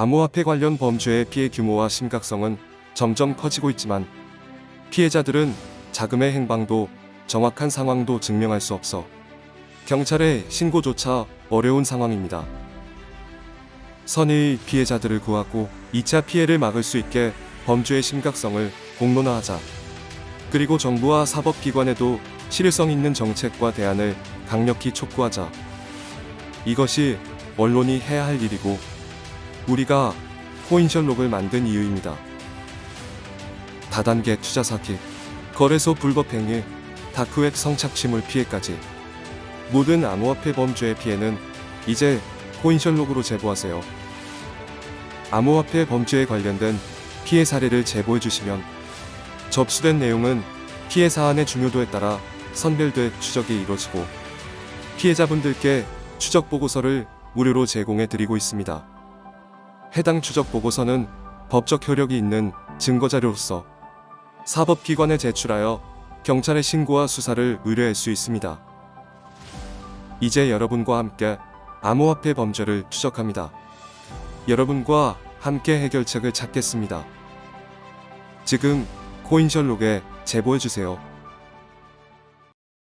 암호화폐 관련 범죄의 피해 규모와 심각성은 점점 커지고 있지만 피해자들은 자금의 행방도 정확한 상황도 증명할 수 없어 경찰에 신고조차 어려운 상황입니다. 선의 피해자들을 구하고 2차 피해를 막을 수 있게 범죄의 심각성을 공론화하자. 그리고 정부와 사법기관에도 실효성 있는 정책과 대안을 강력히 촉구하자. 이것이 언론이 해야 할 일이고 우리가 코인셜록을 만든 이유입니다. 다단계 투자 사기, 거래소 불법 행위, 다크웹 성착취물 피해까지 모든 암호화폐 범죄의 피해는 이제 코인셜록으로 제보하세요. 암호화폐 범죄에 관련된 피해 사례를 제보해 주시면 접수된 내용은 피해 사안의 중요도에 따라 선별돼 추적이 이루어지고 피해자분들께 추적 보고서를 무료로 제공해 드리고 있습니다. 해당 추적 보고서는 법적 효력이 있는 증거 자료로서 사법기관에 제출하여 경찰의 신고와 수사를 의뢰할 수 있습니다. 이제 여러분과 함께 암호화폐 범죄를 추적합니다. 여러분과 함께 해결책을 찾겠습니다. 지금 코인셜록에 제보해주세요.